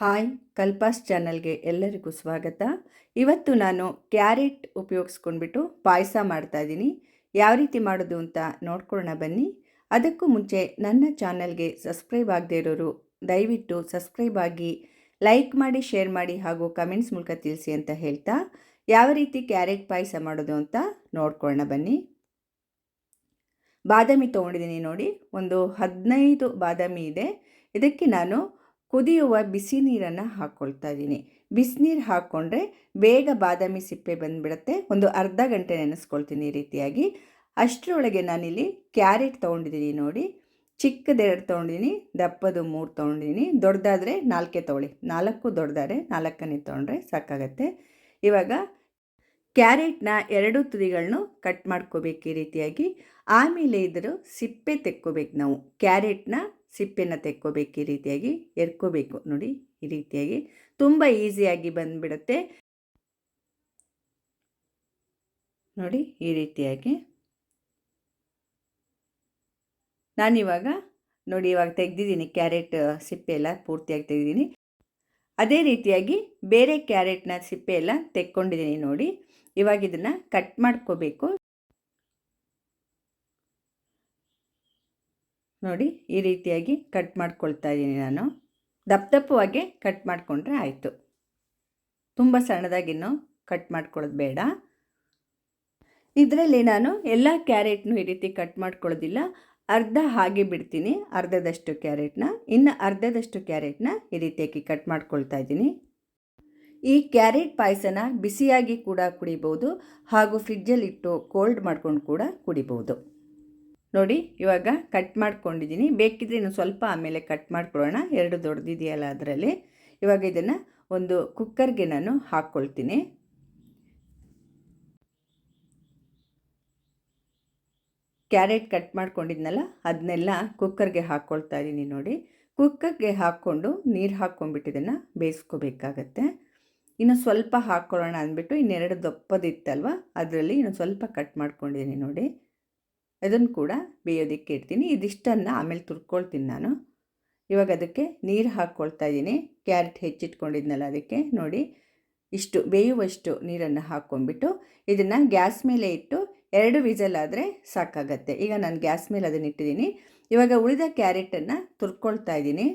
Hi, ಕಲ್ಪಾಸ್ ಚಾನಲ್ಗೆ ಎಲ್ಲರಿಗೂ ಸ್ವಾಗತ. ಇವತ್ತು ನಾನು ಕ್ಯಾರೆಟ್ ಉಪಯೋಗಿಸ್ಕೊಂಡ್ಬಿಟ್ಟು ಪಾಯಸ ಮಾಡ್ತಾಯಿದ್ದೀನಿ ಯಾವ ರೀತಿ ಮಾಡೋದು ಅಂತ ನೋಡ್ಕೊಳ್ಳೋಣ ಬನ್ನಿ. ಅದಕ್ಕೂ ಮುಂಚೆ ನನ್ನ ಚಾನಲ್ಗೆ ಸಬ್ಸ್ಕ್ರೈಬ್ ಆಗದೇ ಇರೋರು ದಯವಿಟ್ಟು ಸಬ್ಸ್ಕ್ರೈಬ್ ಆಗಿ ಲೈಕ್ ಮಾಡಿ, ಶೇರ್ ಮಾಡಿ ಹಾಗೂ ಕಮೆಂಟ್ಸ್ ಮೂಲಕ ತಿಳಿಸಿ ಅಂತ ಹೇಳ್ತಾ ಯಾವ ರೀತಿ ಕ್ಯಾರೆಟ್ ಪಾಯಸ ಮಾಡೋದು ಅಂತ ನೋಡ್ಕೊಳ್ಳೋಣ ಬನ್ನಿ. ಬಾದಾಮಿ ತೊಗೊಂಡಿದ್ದೀನಿ ನೋಡಿ. ಒಂದು ಹದಿನೈದು ಬಾದಾಮಿ ಇದೆ. ಇದಕ್ಕೆ ನಾನು ಕುದಿಯುವ ಬಿಸಿ ನೀರನ್ನು ಹಾಕ್ಕೊಳ್ತಾ ಇದ್ದೀನಿ. ಬಿಸಿನೀರು ಹಾಕ್ಕೊಂಡ್ರೆ ಬೇಗ ಬಾದಾಮಿ ಸಿಪ್ಪೆ ಬಂದುಬಿಡುತ್ತೆ. ಒಂದು ಅರ್ಧ ಗಂಟೆ ನೆನೆಸ್ಕೊಳ್ತೀನಿ ಈ ರೀತಿಯಾಗಿ. ಅಷ್ಟರೊಳಗೆ ನಾನಿಲ್ಲಿ ಕ್ಯಾರೆಟ್ ತೊಗೊಂಡಿದ್ದೀನಿ ನೋಡಿ. ಚಿಕ್ಕದೆರಡು ತೊಗೊಂಡಿದ್ದೀನಿ, ದಪ್ಪದು ಮೂರು ತೊಗೊಂಡಿದ್ದೀನಿ. ದೊಡ್ಡದಾದರೆ ನಾಲ್ಕೇ ತೊಗೊಳ್ಳಿ. ನಾಲ್ಕು ದೊಡ್ಡದಾದ್ರೆ ನಾಲ್ಕನೇ ತೊಗೊಂಡ್ರೆ ಸಾಕಾಗತ್ತೆ. ಇವಾಗ ಕ್ಯಾರೆಟ್ನ ಎರಡು ತುದಿಗಳನ್ನು ಕಟ್ ಮಾಡ್ಕೋಬೇಕು ಈ ರೀತಿಯಾಗಿ. ಆಮೇಲೆ ಇದ್ರ ಸಿಪ್ಪೆ ತೆಕ್ಕೋಬೇಕು ನಾವು. ಕ್ಯಾರೆಟ್ನ ಸಿಪ್ಪೆನ ತೆಕ್ಕೋಬೇಕು ಈ ರೀತಿಯಾಗಿ, ಎರ್ಕೋಬೇಕು ನೋಡಿ ಈ ರೀತಿಯಾಗಿ. ತುಂಬ ಈಸಿಯಾಗಿ ಬಂದುಬಿಡುತ್ತೆ. ನೋಡಿ ಈ ರೀತಿಯಾಗಿ. ನಾನಿವಾಗ ನೋಡಿ ಇವಾಗ ತೆಗೆದಿದ್ದೀನಿ ಕ್ಯಾರೆಟ್ ಸಿಪ್ಪೆ ಎಲ್ಲ ಪೂರ್ತಿಯಾಗಿ ತೆಗೆದಿದ್ದೀನಿ. ಅದೇ ರೀತಿಯಾಗಿ ಬೇರೆ ಕ್ಯಾರೆಟ್ನ ಸಿಪ್ಪೆ ಎಲ್ಲ ತೆಕ್ಕೊಂಡಿದ್ದೀನಿ ನೋಡಿ. ಇವಾಗ ಇದನ್ನು ಕಟ್ ಮಾಡ್ಕೋಬೇಕು. ನೋಡಿ ಈ ರೀತಿಯಾಗಿ ಕಟ್ ಮಾಡ್ಕೊಳ್ತಾ ಇದ್ದೀನಿ ನಾನು. ದಪ್ಪ ದಪ್ಪವಾಗಿ ಕಟ್ ಮಾಡಿಕೊಂಡ್ರೆ ಆಯಿತು. ತುಂಬ ಸಣ್ಣದಾಗಿನ್ನೂ ಕಟ್ ಮಾಡ್ಕೊಳ್ಳೋದು ಬೇಡ. ಇದರಲ್ಲಿ ನಾನು ಎಲ್ಲ ಕ್ಯಾರೆಟ್ನು ಈ ರೀತಿ ಕಟ್ ಮಾಡ್ಕೊಳ್ಳೋದಿಲ್ಲ. ಅರ್ಧ ಹಾಗೆ ಬಿಡ್ತೀನಿ, ಅರ್ಧದಷ್ಟು ಕ್ಯಾರೆಟ್ನ. ಇನ್ನು ಅರ್ಧದಷ್ಟು ಕ್ಯಾರೆಟ್ನ ಈ ರೀತಿಯಾಗಿ ಕಟ್ ಮಾಡ್ಕೊಳ್ತಾ ಇದ್ದೀನಿ. ಈ ಕ್ಯಾರೆಟ್ ಪಾಯಸನ ಬಿಸಿಯಾಗಿ ಕೂಡ ಕುಡಿಬೋದು ಹಾಗೂ ಫ್ರಿಜ್ಜಲ್ಲಿಟ್ಟು ಕೋಲ್ಡ್ ಮಾಡ್ಕೊಂಡು ಕೂಡ ಕುಡಿಬೋದು. ನೋಡಿ, ಇವಾಗ ಕಟ್ ಮಾಡ್ಕೊಂಡಿದ್ದೀನಿ. ಬೇಕಿದ್ರೆ ಇನ್ನು ಸ್ವಲ್ಪ ಆಮೇಲೆ ಕಟ್ ಮಾಡ್ಕೊಳ್ಳೋಣ. ಎರಡು ದೊಡ್ಡದಿದೆಯಲ್ಲ ಅದರಲ್ಲಿ. ಇವಾಗ ಇದನ್ನು ಒಂದು ಕುಕ್ಕರ್ಗೆ ನಾನು ಹಾಕ್ಕೊಳ್ತೀನಿ. ಕ್ಯಾರೆಟ್ ಕಟ್ ಮಾಡ್ಕೊಂಡಿದ್ನಲ್ಲ ಅದನ್ನೆಲ್ಲ ಕುಕ್ಕರ್ಗೆ ಹಾಕ್ಕೊಳ್ತಾ ಇದ್ದೀನಿ ನೋಡಿ. ಕುಕ್ಕರ್ಗೆ ಹಾಕ್ಕೊಂಡು ನೀರು ಹಾಕ್ಕೊಂಡ್ಬಿಟ್ಟು ಬೇಯಿಸ್ಕೋಬೇಕಾಗತ್ತೆ. ಇನ್ನು ಸ್ವಲ್ಪ ಹಾಕ್ಕೊಳ್ಳೋಣ ಅಂದ್ಬಿಟ್ಟು ಇನ್ನೆರಡು ದಪ್ಪದಿತ್ತಲ್ವ, ಅದರಲ್ಲಿ ಇನ್ನು ಸ್ವಲ್ಪ ಕಟ್ ಮಾಡ್ಕೊಂಡಿದ್ದೀನಿ ನೋಡಿ. ಅದನ್ನು ಕೂಡ ಬೇಯೋದಕ್ಕೆ ಇಡ್ತೀನಿ. ಇದಿಷ್ಟನ್ನು ಆಮೇಲೆ ತುರ್ಕೊಳ್ತೀನಿ ನಾನು. ಇವಾಗ ಅದಕ್ಕೆ ನೀರು ಹಾಕ್ಕೊಳ್ತಾ ಇದ್ದೀನಿ. ಕ್ಯಾರೆಟ್ ಹೆಚ್ಚಿಟ್ಕೊಂಡಿದ್ನಲ್ಲ ಅದಕ್ಕೆ ನೋಡಿ. ಇಷ್ಟು, ಬೇಯುವಷ್ಟು ನೀರನ್ನು ಹಾಕ್ಕೊಂಡ್ಬಿಟ್ಟು ಇದನ್ನು ಗ್ಯಾಸ್ ಮೇಲೆ ಇಟ್ಟು ಎರಡು ವಿಸಲ್ ಆದರೆ ಸಾಕಾಗತ್ತೆ. ಈಗ ನಾನು ಗ್ಯಾಸ್ ಮೇಲೆ ಅದನ್ನು ಇಟ್ಟಿದ್ದೀನಿ. ಇವಾಗ ಉಳಿದ ಕ್ಯಾರೆಟನ್ನು ತುರ್ಕೊಳ್ತಾ ಇದ್ದೀನಿ.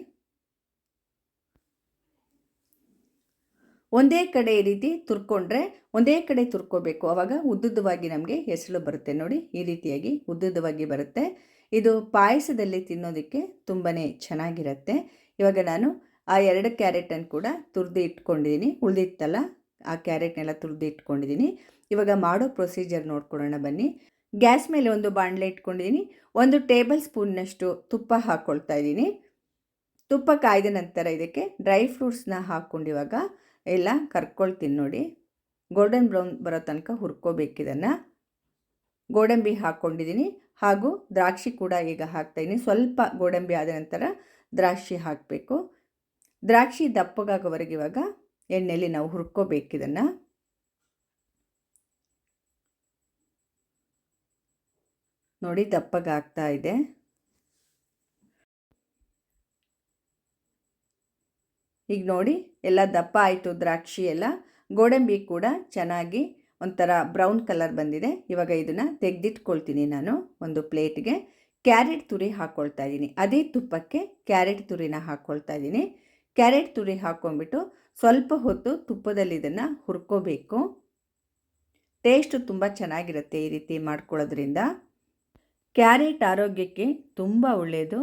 ಒಂದೇ ಕಡೆ ಈ ರೀತಿ ತುರ್ಕೊಂಡ್ರೆ ಒಂದೇ ಕಡೆ ತುರ್ಕೋಬೇಕು. ಆವಾಗ ಉದ್ದುದ್ದವಾಗಿ ನಮಗೆ ಹೆಸರು ಬರುತ್ತೆ ನೋಡಿ, ಈ ರೀತಿಯಾಗಿ ಉದ್ದುದ್ದವಾಗಿ ಬರುತ್ತೆ. ಇದು ಪಾಯಸದಲ್ಲಿ ತಿನ್ನೋದಕ್ಕೆ ತುಂಬಾ ಚೆನ್ನಾಗಿರುತ್ತೆ. ಇವಾಗ ನಾನು ಆ ಎರಡು ಕ್ಯಾರೆಟನ್ನು ಕೂಡ ತುರಿದು ಇಟ್ಕೊಂಡಿದ್ದೀನಿ ಉಳಿದಿತ್ತಲ್ಲ, ಆ ಕ್ಯಾರೆಟ್ನೆಲ್ಲ ತುರಿದು ಇಟ್ಕೊಂಡಿದ್ದೀನಿ ಇವಾಗ ಮಾಡೋ ಪ್ರೊಸೀಜರ್ ನೋಡ್ಕೊಳ್ಳೋಣ ಬನ್ನಿ. ಗ್ಯಾಸ್ ಮೇಲೆ ಒಂದು ಬಾಣಲೆ ಇಟ್ಕೊಂಡಿದ್ದೀನಿ ಒಂದು ಟೇಬಲ್ ಸ್ಪೂನ್ನಷ್ಟು ತುಪ್ಪ ಹಾಕ್ಕೊಳ್ತಾ ಇದ್ದೀನಿ ತುಪ್ಪ ಕಾಯ್ದ ನಂತರ ಇದಕ್ಕೆ ಡ್ರೈ ಫ್ರೂಟ್ಸ್ನ ಹಾಕ್ಕೊಂಡು ಇವಾಗ ಎಲ್ಲ ಕರ್ಕೊಳ್ತೀನಿ ನೋಡಿ. ಗೋಲ್ಡನ್ ಬ್ರೌನ್ ಬರೋ ತನಕ ಹುರ್ಕೋಬೇಕಿದನ್ನು. ಗೋಡಂಬಿ ಹಾಕ್ಕೊಂಡಿದ್ದೀನಿ ಹಾಗೂ ದ್ರಾಕ್ಷಿ ಕೂಡ ಈಗ ಹಾಕ್ತಾಯಿದ್ದೀನಿ ಸ್ವಲ್ಪ ಗೋಡಂಬಿ ಆದ ನಂತರ ದ್ರಾಕ್ಷಿ ಹಾಕಬೇಕು. ದ್ರಾಕ್ಷಿ ದಪ್ಪಗಾಗೋವರೆಗೆ ಇವಾಗ ಎಣ್ಣೆಯಲ್ಲಿ ನಾವು ಹುರ್ಕೋಬೇಕಿದನ್ನು. ನೋಡಿ ದಪ್ಪಗಾಗ್ತಾ ಇದೆ. ಈಗ ನೋಡಿ ಎಲ್ಲ ದಪ್ಪ ಆಯಿತು ದ್ರಾಕ್ಷಿ ಎಲ್ಲ. ಗೋಡಂಬಿ ಕೂಡ ಚೆನ್ನಾಗಿ ಒಂಥರ ಬ್ರೌನ್ ಕಲರ್ ಬಂದಿದೆ. ಇವಾಗ ಇದನ್ನು ತೆಗೆದಿಟ್ಕೊಳ್ತೀನಿ ನಾನು ಒಂದು ಪ್ಲೇಟ್ಗೆ. ಕ್ಯಾರೆಟ್ ತುರಿ ಹಾಕ್ಕೊಳ್ತಾ ಇದ್ದೀನಿ. ಅದೇ ತುಪ್ಪಕ್ಕೆ ಕ್ಯಾರೆಟ್ ತುರಿನ ಹಾಕ್ಕೊಳ್ತಾ ಇದ್ದೀನಿ. ಕ್ಯಾರೆಟ್ ತುರಿ ಹಾಕ್ಕೊಂಡ್ಬಿಟ್ಟು ಸ್ವಲ್ಪ ಹೊತ್ತು ತುಪ್ಪದಲ್ಲಿ ಇದನ್ನು ಹುರ್ಕೋಬೇಕು. ಟೇಸ್ಟು ತುಂಬ ಚೆನ್ನಾಗಿರುತ್ತೆ ಈ ರೀತಿ ಮಾಡ್ಕೊಳ್ಳೋದ್ರಿಂದ. ಕ್ಯಾರೆಟ್ ಆರೋಗ್ಯಕ್ಕೆ ತುಂಬ ಒಳ್ಳೆಯದು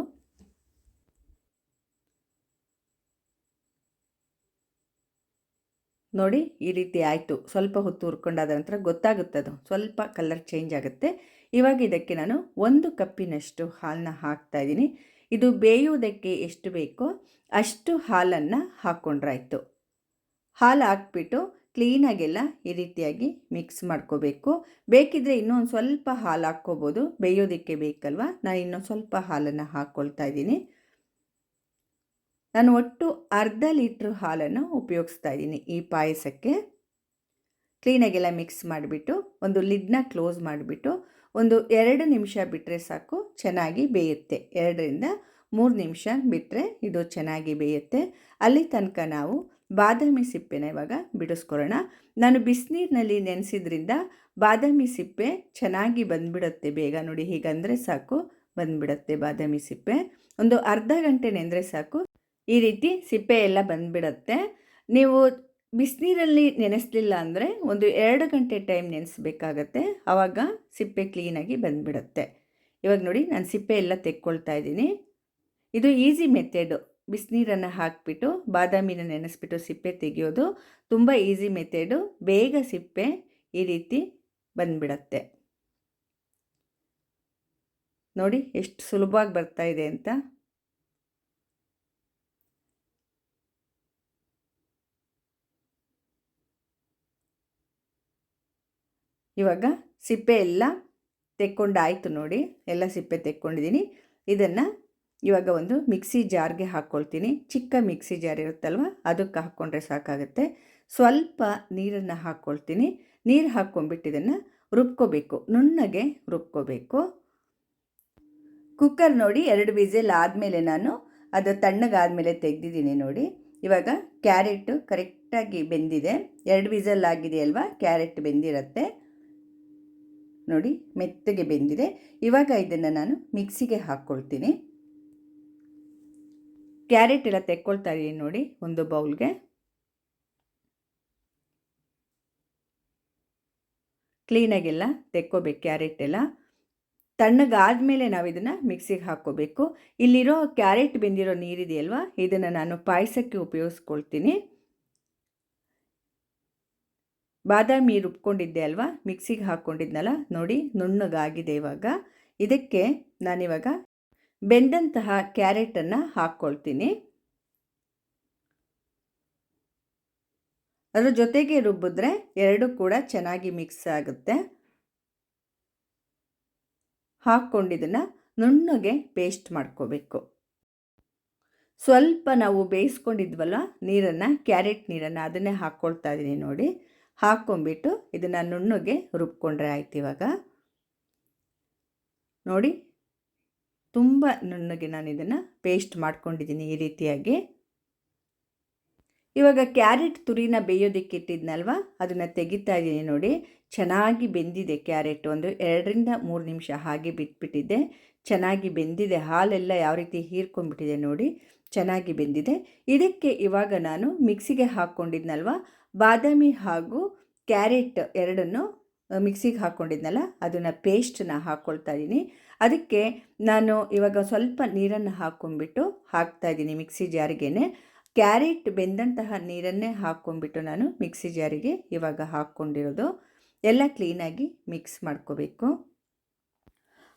ನೋಡಿ ಈ ರೀತಿ ಆಯಿತು. ಸ್ವಲ್ಪ ಹೊತ್ತು ಹುರ್ಕೊಂಡಾದ ನಂತರ ಗೊತ್ತಾಗುತ್ತೆ ಅದು. ಸ್ವಲ್ಪ ಕಲರ್ ಚೇಂಜ್ ಆಗುತ್ತೆ. ಇವಾಗ ಇದಕ್ಕೆ ನಾನು ಒಂದು ಕಪ್ಪಿನಷ್ಟು ಹಾಲನ್ನ ಹಾಕ್ತಾ ಇದ್ದೀನಿ. ಇದು ಬೇಯುವುದಕ್ಕೆ ಎಷ್ಟು ಬೇಕೋ ಅಷ್ಟು ಹಾಲನ್ನು ಹಾಕ್ಕೊಂಡ್ರಾಯ್ತು ಹಾಲು ಹಾಕ್ಬಿಟ್ಟು ಕ್ಲೀನಾಗೆಲ್ಲ ಈ ರೀತಿಯಾಗಿ ಮಿಕ್ಸ್ ಮಾಡ್ಕೋಬೇಕು. ಬೇಕಿದ್ರೆ ಇನ್ನೊಂದು ಸ್ವಲ್ಪ ಹಾಲು ಹಾಕ್ಕೋಬೋದು. ಬೇಯೋದಕ್ಕೆ ಬೇಕಲ್ವ? ನಾನು ಇನ್ನೊಂದು ಸ್ವಲ್ಪ ಹಾಲನ್ನು ಹಾಕ್ಕೊಳ್ತಾ ಇದ್ದೀನಿ. ನಾನು ಒಟ್ಟು ಅರ್ಧ ಲೀಟ್ರ್ ಹಾಲನ್ನು ಉಪಯೋಗಿಸ್ತಾ ಇದ್ದೀನಿ ಈ ಪಾಯಸಕ್ಕೆ. ಕ್ಲೀನಾಗೆಲ್ಲ ಮಿಕ್ಸ್ ಮಾಡಿಬಿಟ್ಟು, ಒಂದು ಲಿಡ್ನ ಕ್ಲೋಸ್ ಮಾಡಿಬಿಟ್ಟು, ಒಂದು ಎರಡು ನಿಮಿಷ ಬಿಟ್ಟರೆ ಸಾಕು, ಚೆನ್ನಾಗಿ ಬೇಯುತ್ತೆ. ಎರಡರಿಂದ ಮೂರು ನಿಮಿಷ ಬಿಟ್ಟರೆ ಇದು ಚೆನ್ನಾಗಿ ಬೇಯುತ್ತೆ. ಅಲ್ಲಿ ತನಕ ನಾವು ಬಾದಾಮಿ ಸಿಪ್ಪೆನ ಇವಾಗ ಬಿಡಿಸ್ಕೊಳ್ಳೋಣ. ನಾನು ಬಿಸಿನೀರಿನಲ್ಲಿ ನೆನೆಸಿದ್ರಿಂದ ಬಾದಾಮಿ ಸಿಪ್ಪೆ ಚೆನ್ನಾಗಿ ಬಂದುಬಿಡುತ್ತೆ. ಬೇಗ ನೋಡಿ, ಹೀಗಂದರೆ ಸಾಕು, ಬಂದುಬಿಡುತ್ತೆ ಬಾದಾಮಿ ಸಿಪ್ಪೆ. ಒಂದು ಅರ್ಧ ಗಂಟೆ ನೆಂದರೆ ಸಾಕು ಈ ರೀತಿ ಸಿಪ್ಪೆ ಎಲ್ಲ ಬಂದುಬಿಡತ್ತೆ. ನೀವು ಬಿಸಿನೀರಲ್ಲಿ ನೆನೆಸಲಿಲ್ಲ ಅಂದರೆ ಒಂದು ಎರಡು ಗಂಟೆ ಟೈಮ್ ನೆನೆಸ್ಬೇಕಾಗತ್ತೆ. ಆವಾಗ ಸಿಪ್ಪೆ ಕ್ಲೀನಾಗಿ ಬಂದುಬಿಡುತ್ತೆ. ಇವಾಗ ನೋಡಿ ನಾನು ಸಿಪ್ಪೆ ಎಲ್ಲ ತೆಕ್ಕೊಳ್ತಾ ಇದ್ದೀನಿ. ಇದು ಈಸಿ ಮೆಥೆಡು ಬಿಸಿನೀರನ್ನು ಹಾಕಿಬಿಟ್ಟು, ಬಾದಾಮಿನ ನೆನೆಸ್ಬಿಟ್ಟು ಸಿಪ್ಪೆ ತೆಗೆಯೋದು ತುಂಬ ಈಸಿ ಮೆಥೆಡು ಬೇಗ ಸಿಪ್ಪೆ ಈ ರೀತಿ ಬಂದುಬಿಡತ್ತೆ. ನೋಡಿ ಎಷ್ಟು ಸುಲಭವಾಗಿ ಬರ್ತಾ ಇದೆ ಅಂತ. ಇವಾಗ ಸಿಪ್ಪೆ ಎಲ್ಲ ತೆಕ್ಕೊಂಡಾಯಿತು ನೋಡಿ, ಎಲ್ಲ ಸಿಪ್ಪೆ ತೆಕ್ಕೊಂಡಿದ್ದೀನಿ. ಇದನ್ನು ಇವಾಗ ಒಂದು ಮಿಕ್ಸಿ ಜಾರ್ಗೆ ಹಾಕ್ಕೊಳ್ತೀನಿ. ಚಿಕ್ಕ ಮಿಕ್ಸಿ ಜಾರ್ ಇರುತ್ತಲ್ವ, ಅದಕ್ಕೆ ಹಾಕ್ಕೊಂಡ್ರೆ ಸಾಕಾಗುತ್ತೆ. ಸ್ವಲ್ಪ ನೀರನ್ನು ಹಾಕ್ಕೊಳ್ತೀನಿ. ನೀರು ಹಾಕ್ಕೊಂಡ್ಬಿಟ್ಟು ಇದನ್ನು ರುಬ್ಕೋಬೇಕು. ನುಣ್ಣಗೆ ರುಬ್ಕೋಬೇಕು. ಕುಕ್ಕರ್ ನೋಡಿ ಎರಡು ವಿಸಿಲ್ ಆದಮೇಲೆ ನಾನು ಅದು ತಣ್ಣಗಾದಮೇಲೆ ತೆಗೆದಿದ್ದೀನಿ ನೋಡಿ. ಇವಾಗ ಕ್ಯಾರೆಟು ಕರೆಕ್ಟಾಗಿ ಬೆಂದಿದೆ. ಎರಡು ವಿಸಲ್ ಆಗಿದೆಯಲ್ವಾ, ಕ್ಯಾರೆಟ್ ಬೆಂದಿರುತ್ತೆ. ನೋಡಿ ಮೆತ್ತಗೆ ಬೆಂದಿದೆ. ಇವಾಗ ಇದನ್ನು ನಾನು ಮಿಕ್ಸಿಗೆ ಹಾಕ್ಕೊಳ್ತೀನಿ. ಕ್ಯಾರೆಟ್ ಎಲ್ಲ ತೆಕ್ಕೊಳ್ತಾ ನೋಡಿ ಒಂದು ಬೌಲ್ಗೆ. ಕ್ಲೀನಾಗೆಲ್ಲ ತೆಕ್ಕೋಬೇಕು ಕ್ಯಾರೆಟ್ ಎಲ್ಲ. ತಣ್ಣಗಾದಮೇಲೆ ನಾವು ಇದನ್ನು ಮಿಕ್ಸಿಗೆ ಹಾಕ್ಕೋಬೇಕು. ಇಲ್ಲಿರೋ ಕ್ಯಾರೆಟ್ ಬೆಂದಿರೋ ನೀರಿದೆಯಲ್ವಾ? ಇದನ್ನು ನಾನು ಪಾಯಸಕ್ಕೆ ಉಪಯೋಗಿಸ್ಕೊಳ್ತೀನಿ. ಬಾದಾಮಿ ರುಬ್ಕೊಂಡಿದ್ದೆ ಅಲ್ವಾ? ಮಿಕ್ಸಿಗೆ ಹಾಕ್ಕೊಂಡಿದ್ನಲ್ಲ? ನೋಡಿ, ನುಣ್ಣಗಾಗಿದೆ ಇವಾಗ. ಇದಕ್ಕೆ ನಾನಿವಾಗ ಬೆಂದಂತಹ ಕ್ಯಾರೆಟನ್ನು ಹಾಕ್ಕೊಳ್ತೀನಿ. ಅದರ ಜೊತೆಗೆ ರುಬ್ಬಿದ್ರೆ ಎರಡು ಕೂಡ ಚೆನ್ನಾಗಿ ಮಿಕ್ಸ್ ಆಗುತ್ತೆ. ಹಾಕ್ಕೊಂಡಿದ್ದನ್ನು ನುಣ್ಣಗೆ ಪೇಸ್ಟ್ ಮಾಡ್ಕೋಬೇಕು. ಸ್ವಲ್ಪ ನಾವು ಬೇಯಿಸ್ಕೊಂಡಿದ್ವಲ್ಲ, ನೀರನ್ನು, ಕ್ಯಾರೆಟ್ ನೀರನ್ನು ಅದನ್ನೇ ಹಾಕ್ಕೊಳ್ತಾ ಇದ್ದೀನಿ ನೋಡಿ. ಹಾಕ್ಕೊಂಬಿಟ್ಟು ಇದನ್ನು ನುಣ್ಣಗೆ ರುಬ್ಕೊಂಡ್ರೆ ಆಯ್ತು ಇವಾಗ. ನೋಡಿ, ತುಂಬ ನುಣ್ಣಗೆ ನಾನು ಇದನ್ನು ಪೇಸ್ಟ್ ಮಾಡ್ಕೊಂಡಿದ್ದೀನಿ ಈ ರೀತಿಯಾಗಿ. ಇವಾಗ ಕ್ಯಾರೆಟ್ ತುರಿನ ಬೇಯೋದಕ್ಕೆ ಇಟ್ಟಿದ್ನಲ್ವ? ಅದನ್ನು ತೆಗಿತಾ ಇದ್ದೀನಿ ನೋಡಿ. ಚೆನ್ನಾಗಿ ಬೆಂದಿದೆ ಕ್ಯಾರೆಟ್ ಒಂದು ಎರಡರಿಂದ ಮೂರು ನಿಮಿಷ ಹಾಗೆ ಬಿಟ್ಬಿಟ್ಟಿದ್ದೆ ಚೆನ್ನಾಗಿ ಬೆಂದಿದೆ. ಹಾಲೆಲ್ಲ ಯಾವ ರೀತಿ ಹೀರ್ಕೊಂಡ್ಬಿಟ್ಟಿದೆ ನೋಡಿ. ಚೆನ್ನಾಗಿ ಬೆಂದಿದೆ. ಇದಕ್ಕೆ ಇವಾಗ ನಾನು ಮಿಕ್ಸಿಗೆ ಹಾಕ್ಕೊಂಡಿದ್ನಲ್ವ? ಬಾದಾಮಿ ಹಾಗೂ ಕ್ಯಾರೆಟ್ ಎರಡನ್ನು ಮಿಕ್ಸಿಗೆ ಹಾಕ್ಕೊಂಡಿದ್ನಲ್ಲ ಅದನ್ನು ಪೇಸ್ಟನ್ನ ಹಾಕ್ಕೊಳ್ತಾ ಇದ್ದೀನಿ ಅದಕ್ಕೆ ನಾನು ಇವಾಗ ಸ್ವಲ್ಪ ನೀರನ್ನು ಹಾಕ್ಕೊಂಡ್ಬಿಟ್ಟು ಹಾಕ್ತಾಯಿದ್ದೀನಿ ಮಿಕ್ಸಿ ಜಾರಿಗೆನೆ. ಕ್ಯಾರೆಟ್ ಬೆಂದಂತಹ ನೀರನ್ನೇ ಹಾಕ್ಕೊಂಡ್ಬಿಟ್ಟು ನಾನು ಮಿಕ್ಸಿ ಜಾರಿಗೆ ಇವಾಗ ಹಾಕ್ಕೊಂಡಿರೋದು ಎಲ್ಲ ಕ್ಲೀನಾಗಿ ಮಿಕ್ಸ್ ಮಾಡ್ಕೋಬೇಕು.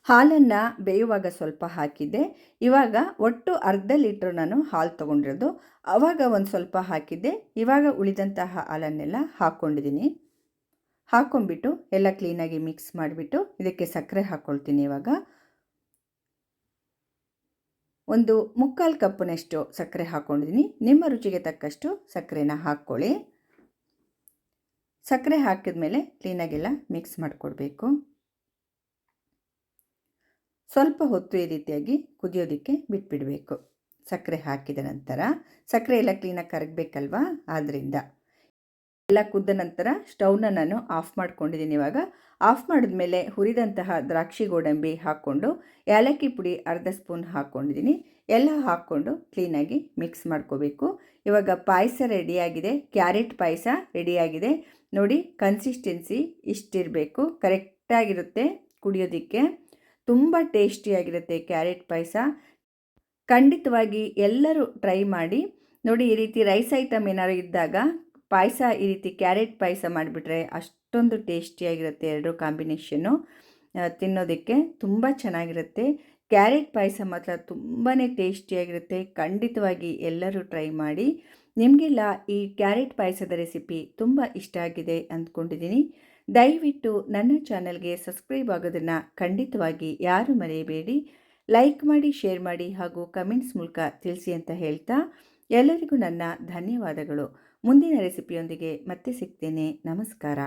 ಹಾಲನ್ನು ಬೇಯುವಾಗ ಸ್ವಲ್ಪ ಹಾಕಿದ್ದೆ ಇವಾಗ ಒಟ್ಟು ಅರ್ಧ ಲೀಟ್ರ್ ನಾನು ಹಾಲು ತೊಗೊಂಡಿರೋದು. ಆವಾಗ ಒಂದು ಸ್ವಲ್ಪ ಹಾಕಿದ್ದೆ ಇವಾಗ ಉಳಿದಂತಹ ಹಾಲನ್ನೆಲ್ಲ ಹಾಕ್ಕೊಂಡಿದ್ದೀನಿ ಹಾಕ್ಕೊಂಡ್ಬಿಟ್ಟು ಎಲ್ಲ ಕ್ಲೀನಾಗಿ ಮಿಕ್ಸ್ ಮಾಡಿಬಿಟ್ಟು ಇದಕ್ಕೆ ಸಕ್ಕರೆ ಹಾಕ್ಕೊಳ್ತೀನಿ ಇವಾಗ. ಒಂದು ಮುಕ್ಕಾಲು ಕಪ್ಪಿನಷ್ಟು ಸಕ್ಕರೆ ಹಾಕ್ಕೊಂಡಿದ್ದೀನಿ ನಿಮ್ಮ ರುಚಿಗೆ ತಕ್ಕಷ್ಟು ಸಕ್ಕರೆನ ಹಾಕ್ಕೊಳ್ಳಿ. ಸಕ್ಕರೆ ಹಾಕಿದ ಮೇಲೆ ಕ್ಲೀನಾಗೆಲ್ಲ ಮಿಕ್ಸ್ ಮಾಡಿಕೊಡ್ಬೇಕು. ಸ್ವಲ್ಪ ಹೊತ್ತು ಈ ರೀತಿಯಾಗಿ ಕುದಿಯೋದಕ್ಕೆ ಬಿಟ್ಬಿಡಬೇಕು. ಸಕ್ಕರೆ ಹಾಕಿದ ನಂತರ ಸಕ್ಕರೆ ಎಲ್ಲ ಕ್ಲೀನಾಗಿ ಕರಗಬೇಕಲ್ವಾ? ಆದ್ದರಿಂದ ಎಲ್ಲ ಕುದ್ದ ನಂತರ ಸ್ಟೌವ್ನ ನಾನು ಆಫ್ ಮಾಡ್ಕೊಂಡಿದ್ದೀನಿ. ಇವಾಗ ಆಫ್ ಮಾಡಿದ್ಮೇಲೆ ಹುರಿದಂತಹ ದ್ರಾಕ್ಷಿ ಗೋಡಂಬಿ ಹಾಕ್ಕೊಂಡು ಏಲಕ್ಕಿ ಪುಡಿ ಅರ್ಧ ಸ್ಪೂನ್ ಹಾಕ್ಕೊಂಡಿದ್ದೀನಿ. ಎಲ್ಲ ಹಾಕ್ಕೊಂಡು ಕ್ಲೀನಾಗಿ ಮಿಕ್ಸ್ ಮಾಡ್ಕೋಬೇಕು. ಇವಾಗ ಪಾಯಸ ರೆಡಿಯಾಗಿದೆ ಕ್ಯಾರೆಟ್ ಪಾಯಸ ರೆಡಿಯಾಗಿದೆ ನೋಡಿ ಕನ್ಸಿಸ್ಟೆನ್ಸಿ ಇಷ್ಟಿರಬೇಕು. ಕರೆಕ್ಟಾಗಿರುತ್ತೆ ಕುಡಿಯೋದಕ್ಕೆ. ತುಂಬ ಟೇಸ್ಟಿಯಾಗಿರುತ್ತೆ ಕ್ಯಾರೆಟ್ ಪಾಯಸ. ಖಂಡಿತವಾಗಿ ಎಲ್ಲರೂ ಟ್ರೈ ಮಾಡಿ. ನೋಡಿ, ಈ ರೀತಿ ರೈಸ್ ಐಟಮ್ ಏನಾದ್ರು ಇದ್ದಾಗ ಪಾಯಸ ಈ ರೀತಿ ಕ್ಯಾರೆಟ್ ಪಾಯಸ ಮಾಡಿಬಿಟ್ರೆ ಅಷ್ಟೊಂದು ಟೇಸ್ಟಿಯಾಗಿರುತ್ತೆ ಎರಡು ಕಾಂಬಿನೇಷನ್ನು. ತಿನ್ನೋದಕ್ಕೆ ತುಂಬ ಚೆನ್ನಾಗಿರುತ್ತೆ. ಕ್ಯಾರೆಟ್ ಪಾಯಸ ಮಾತ್ರ ತುಂಬಾ ಟೇಸ್ಟಿಯಾಗಿರುತ್ತೆ. ಖಂಡಿತವಾಗಿ ಎಲ್ಲರೂ ಟ್ರೈ ಮಾಡಿ. ನಿಮಗೆಲ್ಲ ಈ ಕ್ಯಾರೆಟ್ ಪಾಯಸದ ರೆಸಿಪಿ ತುಂಬ ಇಷ್ಟ ಆಗಿದೆ ಅಂದ್ಕೊಂಡಿದ್ದೀನಿ. ದಯವಿಟ್ಟು ನನ್ನ ಚಾನಲ್ಗೆ ಸಬ್ಸ್ಕ್ರೈಬ್ ಆಗೋದನ್ನು ಖಂಡಿತವಾಗಿ ಯಾರು ಮರೆಯಬೇಡಿ. ಲೈಕ್ ಮಾಡಿ, ಶೇರ್ ಮಾಡಿ ಹಾಗೂ ಕಮೆಂಟ್ಸ್ ಮೂಲಕ ತಿಳಿಸಿ ಅಂತ ಹೇಳ್ತಾ ಎಲ್ಲರಿಗೂ ನನ್ನ ಧನ್ಯವಾದಗಳು. ಮುಂದಿನ ರೆಸಿಪಿಯೊಂದಿಗೆ ಮತ್ತೆ ಸಿಗ್ತೇನೆ. ನಮಸ್ಕಾರ.